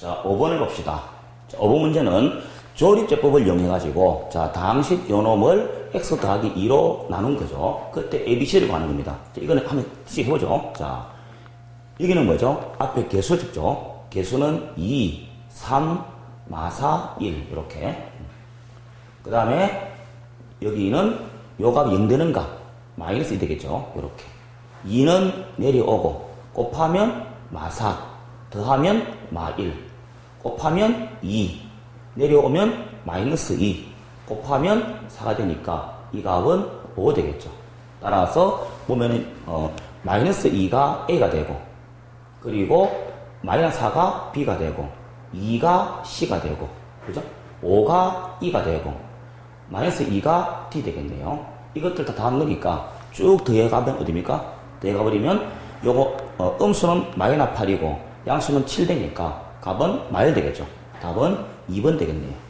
자, 5번을 봅시다. 자, 5번 문제는 조립제법을 이용해가지고, 자, 다항식 요놈을 x 더하기 2로 나눈 거죠. 그때 ABC를 구하는 겁니다. 자, 이거는 한번 씩 해보죠. 자, 여기는 뭐죠? 앞에 개수를 적죠. 개수는 2, 3, 마사, 1. 이렇게. 그 다음에 여기는 요 값이 0 되는가? 마이너스 2 되겠죠. 이렇게. 2는 내려오고, 곱하면 마사, 더하면 마1, 곱하면 2, 내려오면 마이너스 2, 곱하면 4가 되니까 이 값은 5 되겠죠. 따라서 보면은, 어, 마이너스 2가 A가 되고, 그리고 마이너스 4가 B가 되고, 2가 C가 되고, 그죠? 5가 E가 되고, 마이너스 2가 D 되겠네요. 이것들 다 다한 거니까 쭉 더해가면 어딥니까? 더해가버리면 요거 어, 음수는 마이너스 8이고 양수는 7 되니까 값은 마일 되겠죠. 답은 2번 되겠네요.